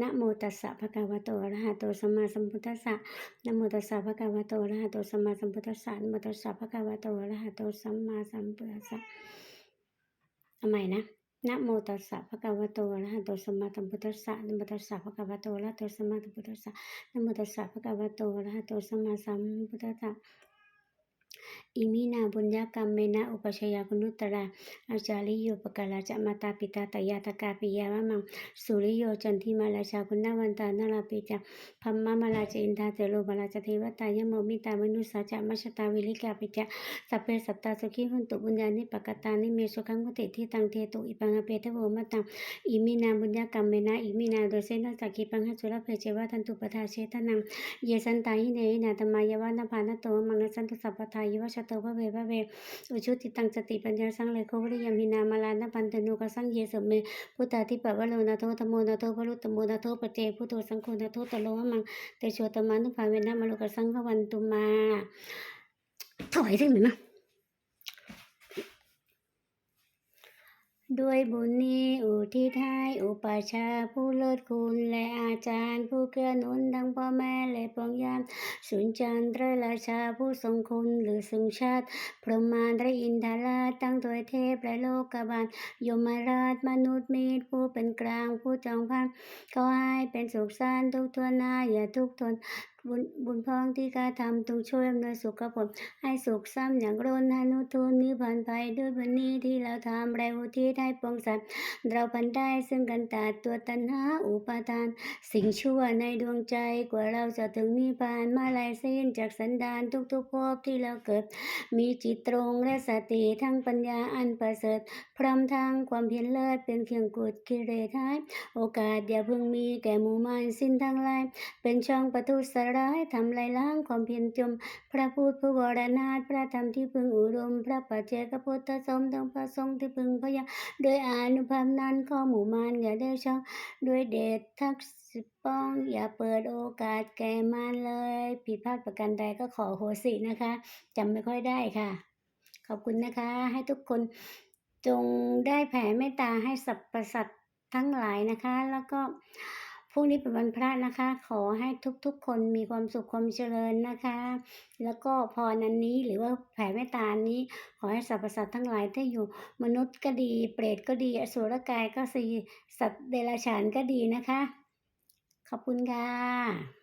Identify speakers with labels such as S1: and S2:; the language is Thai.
S1: นะโมตัสสะภะคะวะโตอะระหะโตสัมมาสัมพุทธัสสะนะโมตัสสะภะคะวะโตอะระหะโตสัมมาสัมพุทธัสสะนะโมตัสสะภะคะวะโตอะระหะโตสัมมาสัมพุทธัสสะเอาใหม่นะนะโมตัสสะภะคะวะโตอะระหะโตสัมมาสัมพุทธัสสะนะโมตัสสะภะคะวะโตอะระหะโตสัมมาสัมพุทธัสสะนะโมตัสสะภะคะวะโตอะระหะโตสัมมาสัมพุทธัสสะ อิมินาบุญญากรรมเมนะอุปชยากุนุตราอาจาริโยปกาลาจะมาตาปิตาตยาตกาปิยาวะมังสุริโยจันทิมาลาชาคุณนาวันตานาลาปิจาพัมมะมาลาจอินทาเตโลบาลาจเทวตายโมมิตามนุสาจามชตาวิลิกาปิจาสัพเพสัตตาสุขีหุนตุบุญญานิปกตานิเมสุขังมุติที่ตังเทตุอิปังอเปทโวมตังอิมินาบุญญากรรมเมนะอิมินาโดเซนะสักิปังหสุรเพเจวะทันตุปทาเชตนังเยสันตาหิเนหินาธรรมายาวานาภานโตมังนสันตุสัพพทายวชโตพระเวพระเวอุชุติตังสติปัญญาสังเลโควิริยมินามาลานะปันตนุกสังเยสเมพุทธาธิปะวะโลนาโทธโมนาโทพรุตโมนาโทปเจพุทโธสังโฆนาโทตโลมังเตโชตมานุภาเวนะมโลกสังขวันตุมาถอยได้ไหมนะ ด้วยบุญนี้อุทิศให้อุปชาผู้เลิศคุณ และอาจารย์ผู้เกื้อหนุนดังพ่อแม่และปองยามสุนจันทรราชาผู้ทรงคุณหรือทรงชาติ พระมารและอินทราชตั้งตัวเทพและโลกบาลยมราชมนุษย์มีผู้เป็นกลางผู้จองพันขอให้เป็นสุขสันต์ทุกทวหน้าอย่าทุกข์ทน บุญบุญพองที่กรทำจงช่วยอำนวยสุขผลให้สุขซ้ำอย่างร้นอนุทูลนิพพานไปด้วยบุญนี้ที่เราทำแรงอุทิศให้ปวงสัตว์เราพันได้ซึ่งกันตัดตัวตัณหาอุปาทาน สิ่งชั่วในดวงใจกว่าเราจะถึงนิพพานมาลายสิ้นจากสันดานทุกๆภพที่เราเกิด มีจิตตรงและสติทั้งปัญญาอันประเสริฐ พร้อมทั้งความเพียรเลิศเป็นเครื่องกุดกิเลสให้โอกาสอย่าเพิ่งมีแก่หมู่มารสิ้นทั้งลายเป็นช่องประทุษร้ายทำลายล้างความเพียรจม พระพุทธพระวรนาถพระธรรมที่พึงอุดม พระปัจเจกพุทธสมทังพระสงที่พึงพยาโดยอานุภาพนั้นข้อหมู่มารอย่าได้ช่องด้วยเดชทักษิป้องอย่าเปิดโอกาสแก่มารเลย ผิดพลาดประการใดก็ขอโหสินะคะจำไม่ค่อยได้ค่ะ ขอบคุณนะคะ ให้ทุกคนจงได้แผ่เมตตาให้สรรพสัตว์ทั้งหลายนะคะ แล้วก็ พรุ่งนี้เป็นวันพระนะคะ ขอให้ทุกๆ คนมีความสุขความเจริญนะคะ แล้วก็พรนันนี้หรือว่าแผ่เมตตานนี้ ขอให้สรรพสัตว์ทั้งหลายที่อยู่มนุษย์ก็ดี เปรตก็ดีอสุรกายก็สีสัตว์เดรัจฉานก็ดีนะคะ ขอบคุณค่ะ